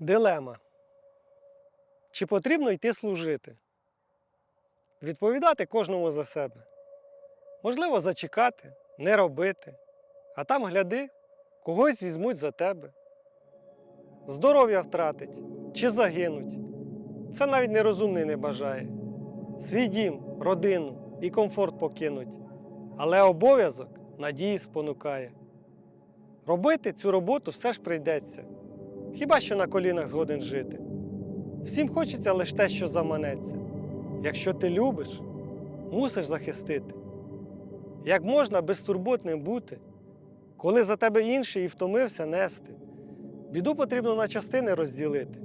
Дилема. Чи потрібно йти служити? Відповідати кожному за себе. Можливо, зачекати, не робити, а там гляди, когось візьмуть за тебе. Здоров'я втратить чи загинуть. Це навіть нерозумний не бажає. Свій дім, родину і комфорт покинуть, але обов'язок надії спонукає. Робити цю роботу все ж прийдеться. Хіба що на колінах згоден жити. Всім хочеться лише те, що заманеться. Якщо ти любиш, мусиш захистити. Як можна безтурботним бути, коли за тебе інший і втомився нести? Біду потрібно на частини розділити.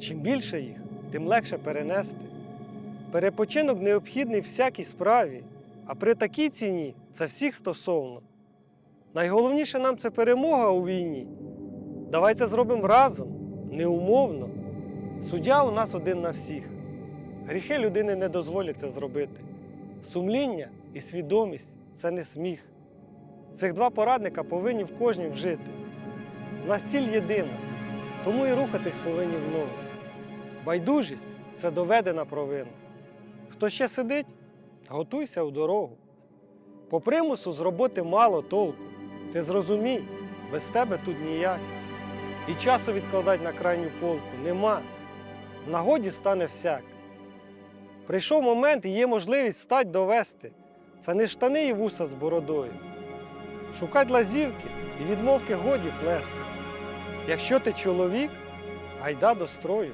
Чим більше їх, тим легше перенести. Перепочинок необхідний всякій справі, а при такій ціні це всіх стосовно. Найголовніше нам це перемога у війні. Давай це зробимо разом, неумовно. Суддя у нас один на всіх. Гріхи людини не дозволять це зробити. Сумління і свідомість це не сміх. Цих два порадника повинні в кожній вжити. У нас ціль єдина, тому і рухатись повинні в ногу. Байдужість це доведена провина. Хто ще сидить, готуйся у дорогу. По примусу з роботи мало толку. Ти зрозумій, без тебе тут ніяк. І часу відкладати на крайню полку нема. В нагоді стане всяк. Прийшов момент і є можливість стать довести. Це не штани і вуса з бородою. Шукать лазівки і відмовки годі плести. Якщо ти чоловік, гайда до строю.